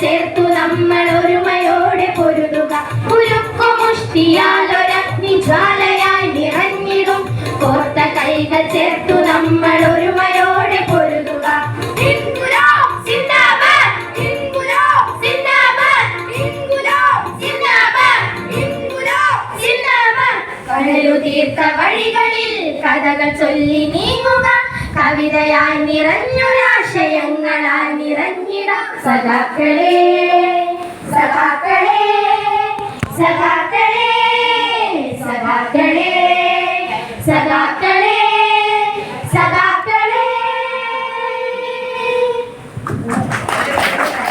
ചേർത്തു നമ്മൾ ഒരുമയോടെ പൊരുതുക. പുരുക്കുമുഷ്ടിയാലൊരഗ്നിജ്വാലയായി നിറഞ്ഞിടും. കോർത്ത കൈകൾ ചേർത്തു നമ്മൾ ഒരുമയോടെ പൊരുതുക. കടലു തീർത്ത വഴികളിൽ കഥകൾ ചൊല്ലി നീ കവിതയായി നിറഞ്ഞൊരാശയങ്ങളായി നിറഞ്ഞിട സഖാക്കളെ സഖാക്കളെ സഖാക്കളെ സഖാക്കളെ സഖാക്കളെ.